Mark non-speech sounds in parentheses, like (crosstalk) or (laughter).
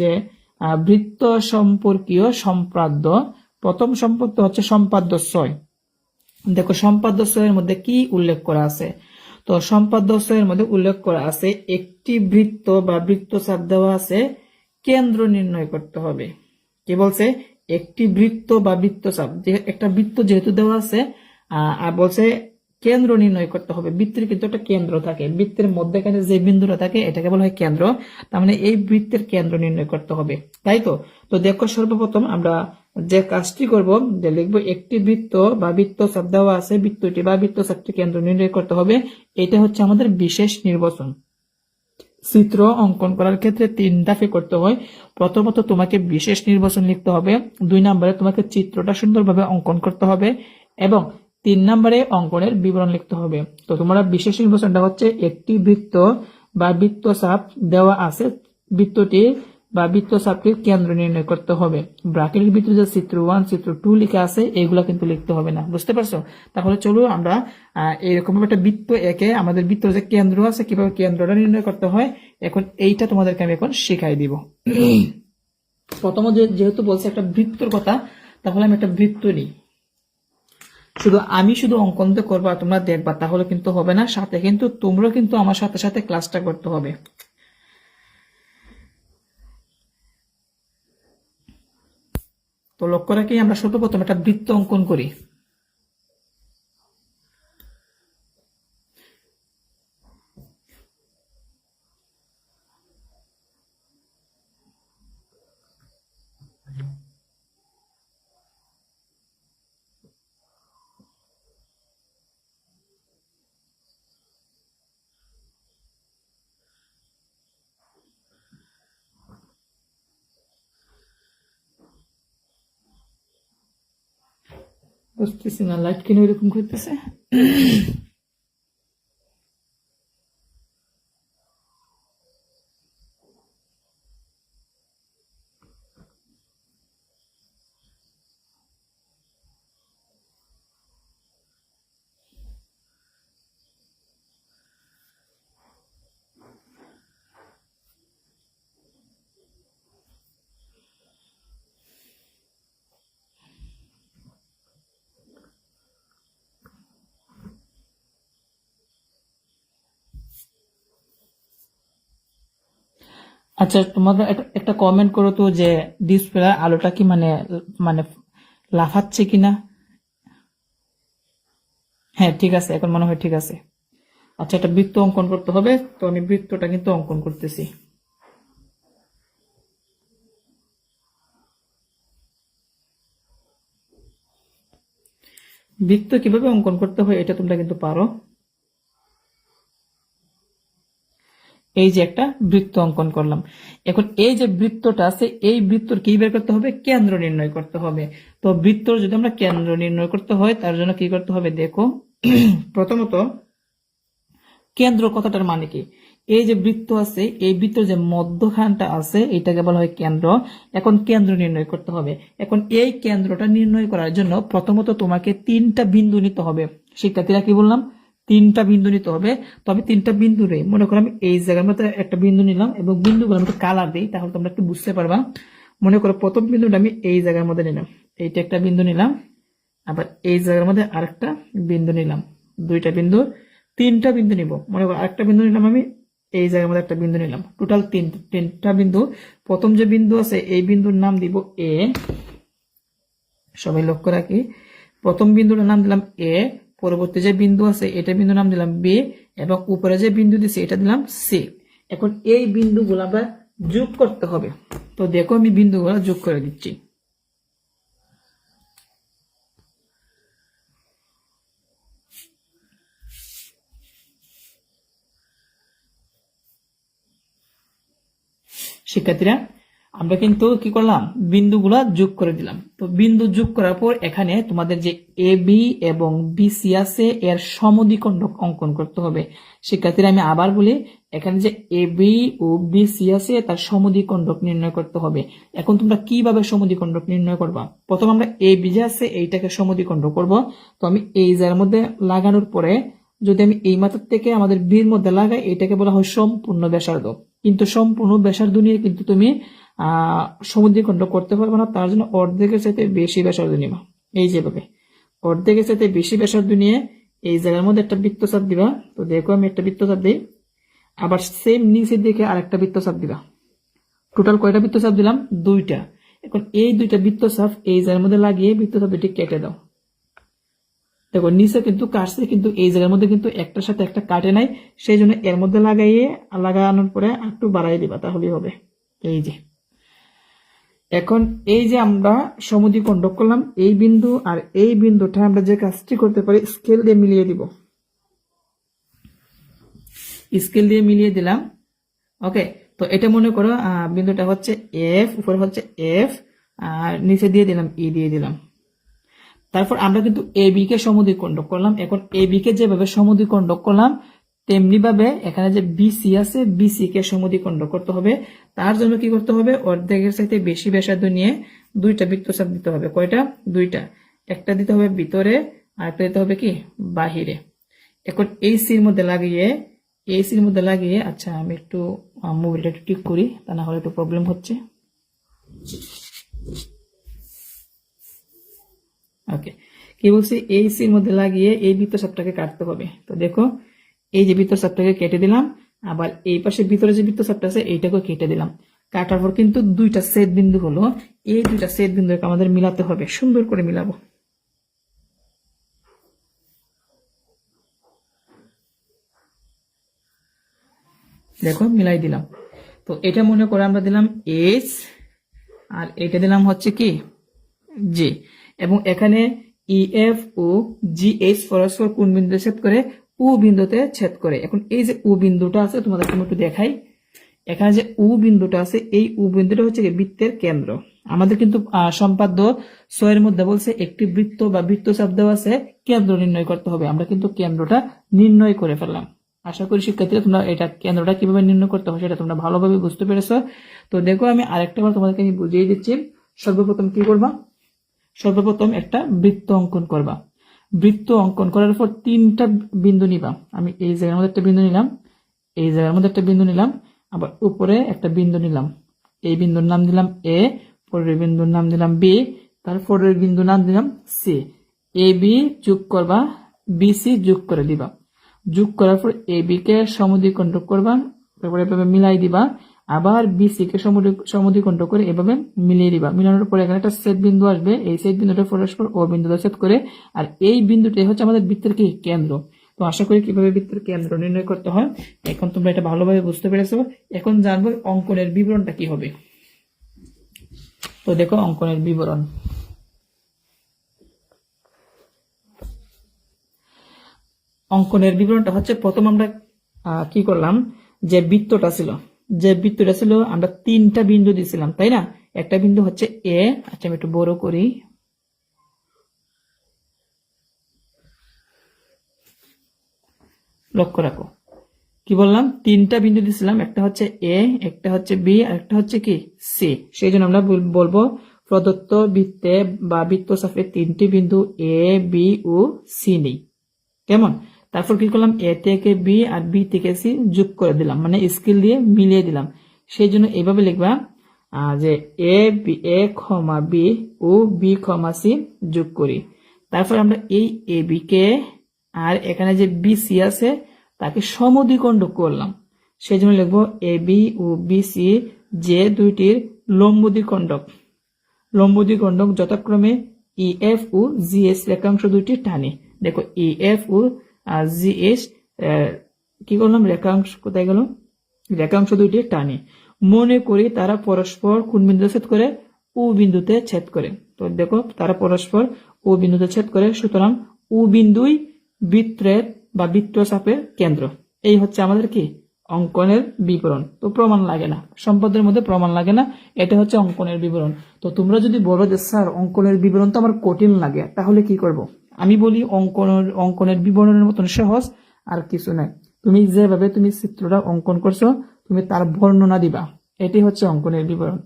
যে বৃত্ত সম্পর্কীয় সম্পাদ্য, প্রথম সম্পর্ক হচ্ছে সম্পাদ্য ছয় দেখো সম্পাদ্য ছয়ের মধ্যে কি উল্লেখ করা আছে? তো সম্পাদ্য ছয়ের মধ্যে উল্লেখ করা আছে, একটি বৃত্ত বা বৃত্ত চাপ দেওয়া আছে, কেন্দ্র নির্ণয় করতে হবে। কি বলছে? একটি বৃত্ত বা বৃত্তচাপ একটা বৃত্ত যেহেতু দেওয়া আছে আর বলছে কেন্দ্র নির্ণয় করতে হবে। বৃত্তের কিন্তু একটা কেন্দ্র থাকে। বৃত্তের মধ্যেখানে যে বিন্দুটা থাকে, এটাকে বলা হয় কেন্দ্র। তার মানে এই বৃত্তের কেন্দ্র নির্ণয় করতে হবে। তাই তো? তো দেখো সর্বপ্রথম আমরা যে কাজটি করব, যে লিখব একটি বৃত্ত বা বৃত্তচাপ দেওয়া আছে, বৃত্তটি বা বৃত্ত বৃত্তচাপটি কেন্দ্র নির্ণয় করতে হবে। এটা হচ্ছে আমাদের বিশেষ নির্বাচন। চিত্র অঙ্কন করার ক্ষেত্রে তিন ধাপে করতে হয়। প্রথমত তোমাকে বিশেষ নির্বাচন লিখতে হবে। দুই নম্বরে তোমাকে চিত্রটা সুন্দরভাবে অঙ্কন করতে হবে এবং তিন নম্বরে অঙ্কনের বিবরণ লিখতে হবে। তো তোমরা বিশেষ নির্বাচনটা হচ্ছে একটি বৃত্ত বা বৃত্ত বৃত্তচাপ দেওয়া আছে। বৃত্তটি বা বৃত্ত বৃত্তচাপটির কেন্দ্র নির্ণয় করতে হবে। ব্রাকেটের ভিতরে যে চিত্র ওয়ান চিত্র টু লিখে আছে এগুলা কিন্তু লিখতে হবে না। বুঝতে পারছ? তাহলে চলো আমরা এরকম একটা বৃত্ত একে আমাদের বৃত্ত যে কেন্দ্র আছে কীভাবে কেন্দ্রটা নির্ণয় করতে হয় এখন এইটা তোমাদেরকে আমি এখন শিখাই দিব। (clears throat) প্রথমত যেহেতু বলছে একটা বৃত্তর কথা তাহলে আমি একটা বৃত্ত নিই। শুধু আমি শুধু অঙ্কন তো করব আর তোমরা দেখবা, তাহলে কিন্তু হবে না। সাথে কিন্তু তোমরাও কিন্তু আমার সাথে সাথে ক্লাসটা করতে হবে। তো লক্ষ্য রাখি আমরা শুধু প্রথম একটা বৃত্ত অঙ্কন করি। বুঝতেছি না লাইট কেন এরকম করতেছে? আচ্ছা তোমাদের একটা- কমেন্ট করো তো যে ডিসপ্লে আলোটা কি মানে মানে লাফাচ্ছে কিনা? হ্যাঁ ঠিক আছে, এখন মনে হয় ঠিক আছে। আচ্ছা একটা বৃত্ত অঙ্কন করতে হবে। তো আমি বৃত্তটা কিন্তু অঙ্কন করতেছি। বৃত্ত কীভাবে অঙ্কন করতে হয় এটা তোমরা কিন্তু পারো। এই যে একটা বৃত্ত অঙ্কন করলাম। এখন এই যে বৃত্তটা আছে, এই বৃত্তর কি বের করতে হবে? কেন্দ্র নির্ণয় করতে হবে। তো বৃত্তর যদি আমরা কেন্দ্র নির্ণয় করতে হয়, তার জন্য কি করতে হবে? দেখো, প্রথমত কেন্দ্র কথাটার মানে কি? এই যে বৃত্ত আছে, এই বৃত্তর যে মধ্যখানটা আছে, এটাকে বলা হয় কেন্দ্র। এখন কেন্দ্র নির্ণয় করতে হবে। এখন এই কেন্দ্রটা নির্ণয় করার জন্য প্রথমত তোমাকে তিনটা বিন্দু নিতে হবে। শিক্ষার্থীরা কি বললাম? তিনটা বিন্দু নিতে হবে। তবে তিনটা বিন্দু রে মনে করো আমি এই জায়গার মধ্যে একটা বিন্দু নিলাম এবং বিন্দুগুলো আমি কালার দিই, তাহলে তোমরা একটু বুঝতে পারবা। মনে করো প্রথম বিন্দুটা আমি এই জায়গার মধ্যে নিলাম। এইটা একটা বিন্দু নিলাম। আবার এই জায়গার মধ্যে আরেকটা বিন্দু নিলাম। দুইটা বিন্দু, তিনটা বিন্দু নিব। মনে করো আরেকটা বিন্দু নিলাম আমি, এই জায়গার মধ্যে একটা বিন্দু নিলাম। টোটাল তিন, তিনটা বিন্দু। প্রথম যে বিন্দু আছে, এই বিন্দুর নাম দিব এ সবাই লক্ষ্য রাখি। প্রথম বিন্দুটার নাম দিলাম এ পরবর্তী যে বিন্দু আছে, এটা বিন্দু নাম দিলাম বি এবং উপরে যে বিন্দু দিছি, এটা দিলাম সি এখন এই বিন্দুগুলো আমরা যোগ করতে হবে। তো দেখো আমি বিন্দুগুলো যোগ করে দিচ্ছি। শিক্ষার্থীরা আমরা কিন্তু কি করলাম? বিন্দুগুলা যোগ করে দিলাম। তো বিন্দু যোগ করার পর এখানে তোমাদের যে এ বি এবং বিসি আছে, এর সমদ্বিখণ্ডক অঙ্কন করতে হবে। শিক্ষার্থীরা, আমি আবার বলি, এখানে যে এ বি ও বিসি আছে, তার সমদ্বিখণ্ডক নির্ণয় করতে হবে। এখন তোমরা কীভাবে সমদ্বিখণ্ডক নির্ণয় করবা? প্রথম আমরা এ বি যে আছে, এইটাকে সমদ্বিখণ্ড করব। তো আমি এই জায়গার মধ্যে লাগানোর পরে, যদি আমি এই মাথার থেকে আমাদের বির মধ্যে লাগাই, এটাকে বলা হয় সম্পূর্ণ ব্যাসার্ধ। কিন্তু সম্পূর্ণ ব্যাসার্ধ নিয়ে কিন্তু তুমি আহ সমুদ্রীখণ্ড করতে পারবে না, তার জন্য অর্ধেকের সাথে বেশি ব্যাসার্ধ নিবা। এই যেভাবে অর্ধেকের সাথে বেশি ব্যাসার্ধ নিয়ে এই জায়গার মধ্যে একটা বৃত্তচাপ দিবা। তো দেখো আমি একটা বৃত্তচাপ দিই। আবার সেম নিচের দিকে আরেকটা বৃত্তচাপ দিবা। টোটাল কয়টা বৃত্তচাপ দিলাম? দুইটা। এখন এই দুইটা বৃত্তচাপ এই জায়গার মধ্যে লাগিয়ে বৃত্তচাপ দুটি কেটে দাও। দেখো, নিচে কিন্তু কাটছে, কিন্তু এই জায়গার মধ্যে কিন্তু একটার সাথে একটা কাটে নাই। সেই জন্য এর মধ্যে লাগাইয়ে, লাগানোর পরে একটু বাড়াই দিবা, তাহলেই হবে। এই যে। এখন এই যে আমরা সমুদ্রীখণ্ড করলাম, এই বিন্দু আর এই বিন্দুটা আমরা যে কাজটি করতে পারি স্কেল দিয়ে মিলিয়ে দিব। স্কেল দিয়ে মিলিয়ে দিলাম। ওকে তো এটা মনে করো বিন্দুটা হচ্ছে এফ উপরে হচ্ছে এফ আর নিচে দিয়ে দিলাম ই দিয়ে দিলাম। তারপর আমরা কিন্তু এ বি কে সমদ্বিখণ্ড করলাম। এখন এ বি কে যেভাবে সমদ্বিখণ্ড করলাম তেমনি ভাবে এখানে যে বিসি আছে বিসি কে সমদ্বিখণ্ড করতে হবে। তার জন্য কি করতে হবে? অর্ধেকের সাথে বেশি ব্যাসার্ধ নিয়ে দুইটা বৃত্তচাপ দিতে হবে। কয়টা? দুইটা। একটা দিতে হবে ভিতরে আর একটা দিতে হবে কি? বাহিরে। এখন এই সির মধ্যে লাগিয়ে এই সির মধ্যে লাগিয়ে আচ্ছা আমি একটু মোবাইলটা একটু ঠিক করি, তা না হলে একটু প্রবলেম হচ্ছে। ওকে কি বলছি? এই সির মধ্যে লাগিয়ে, এই বৃত্তচাপটাকে কাটতে হবে। তো দেখো এই যে বৃত্তচাপটাকে কেটে দিলাম, আবার এই পাশে ভিতরে যে বৃত্তচাপটা আছে, এইটাকেও কেটে দিলাম। কাটার পর কিন্তু দুইটা সেট বিন্দু হলো। এই দুইটা সেট বিন্দুকে আমাদের মিলাতে হবে, সুন্দর করে মিলাবো। দেখো, মিলাই দিলাম। তো এটা মনে করে আমরা দিলাম এস আর এটা দিলাম হচ্ছে কি? জি এবং এখানে ইএফ ও জি এইচ পরস্পর কোন বিন্দু ছেদ করে উ বিন্দুতে ছেদ করে। এখন এই যে উ বিন্দুটা আছে তোমাদের একটু দেখাই। এখানে যে উ বিন্দুটা আছে, এই উ বিন্দুটা হচ্ছে বৃত্তের কেন্দ্র। আমাদের কিন্তু সম্পাদ্য ছয়ের মধ্যে বলছে একটি বৃত্ত বা বৃত্তচাপ দেওয়া আছে, কেন্দ্র নির্ণয় করতে হবে। আমরা কিন্তু কেন্দ্রটা নির্ণয় করে ফেললাম। আশা করি শিক্ষার্থীরা তোমরা এটা কেন্দ্রটা কীভাবে নির্ণয় করতে হবে সেটা তোমরা ভালোভাবে বুঝতে পেরেছ। তো দেখো, আমি আরেকটা বার তোমাদেরকে আমি বুঝিয়ে দিচ্ছি। সর্বপ্রথম কি করবা? সর্বপ্রথম একটা বৃত্ত অঙ্কন করবা। বৃত্ত অঙ্কন করার পর তিনটা বিন্দু নিবা আমি এই জায়গার মধ্যে একটা বিন্দু নিলাম, এই জায়গার মধ্যে একটা বিন্দু নিলাম, আবার উপরে একটা বিন্দু নিলাম। এই বিন্দুর নাম দিলাম এ পরের বিন্দুর নাম দিলাম বি তারপরের বিন্দুর নাম দিলাম সি এ বি যোগ করবা বি সি যোগ করে দিবা। যোগ করার পর এ বি কে সমদ্বিখণ্ড করবা তারপরে এভাবে মিলাই দিবা। আবার বি সি কে সমদ্বি- সমদ্বিখণ্ড করে এভাবে মিলিয়ে দিবা। মিলানোর পরে এখানে একটা সেট বিন্দু আসবে। এই সেট বিন্দুটা পরস্পর ও বিন্দুটা সেট করে। আর এই বিন্দুটাই হচ্ছে আমাদের বৃত্তের কি? কেন্দ্র। তো আশা করি কীভাবে বৃত্তের কেন্দ্র নির্ণয় করতে হয়, এখন তোমরা এটা ভালোভাবে বুঝতে পেরেছ। এখন জানব অঙ্কনের বিবরণটা কি হবে। তো দেখো অঙ্কনের বিবরণ। অঙ্কনের বিবরণটা হচ্ছে, প্রথম আমরা কি করলাম? যে বৃত্তটা ছিল। যে বৃত্তটা ছিল, আমরা তিনটা বিন্দু দিয়েছিলাম তাই না? একটা বিন্দু হচ্ছে এ আচ্ছা আমি একটু বড় করি। লক্ষ্য রাখো। কি বললাম? তিনটা বিন্দু দিয়েছিলাম একটা হচ্ছে এ একটা হচ্ছে বি আর একটা হচ্ছে কি? সি সেই জন্য আমরা বল- বলব প্রদত্ত বৃত্তে বা বৃত্তচাপে তিনটি বিন্দু এ বি ও সি নেই। কেমন? তারপর কি করলাম? এ থেকে বি আর বি থেকে সি যোগ করে দিলাম। মানে স্কেল দিয়ে মিলিয়ে দিলাম। সেই জন্য এইভাবে লিখবা যে এ বি এ ক্ষমা বি ও বি ক্ষমা সি যোগ করি। তারপর আমরা এই এ বি কে আর এখানে যে বি সি আছে, তাকে সমদ্বিখণ্ড করলাম। সেই জন্য লিখব এ বি ও বি সি যে দুইটির লম্বদ্বিখণ্ডক। লম্বদ্বিখণ্ডক যথাক্রমে ই এফ ও জিএস রেখাংশ দুইটি টানে। দেখো ইএফ ও জিএস কি করলাম? রেখাংশ কোথায় গেল? রেখাংশ দুইটি টানে। মনে করি তারা পরস্পর কোন বিন্দুতে ছেদ করে? ও বিন্দুতে ছেদ করে। তো দেখো, তারা পরস্পর ও বিন্দুতে ছেদ করে, সুতরাং ও বিন্দুই বৃত্তের বা বৃত্তচাপের কেন্দ্র। এই হচ্ছে আমাদের কি? অঙ্কনের বিবরণ। তো প্রমাণ লাগে না। সম্পদের মধ্যে প্রমাণ লাগে না। এটা হচ্ছে অঙ্কনের বিবরণ। তো তোমরা যদি বলো যে, স্যার, অঙ্কনের বিবরণ তো আমার কঠিন লাগে, তাহলে কি করব? আমি বলি অঙ্কনের অঙ্কনের বিবরণের মতন সহজ, আর কিছু নাই। তুমি যেভাবে তুমি চিত্রটা অঙ্কন করছ, তুমি তার বর্ণনা দিবা। এটি হচ্ছে অঙ্কনের বিবরণ।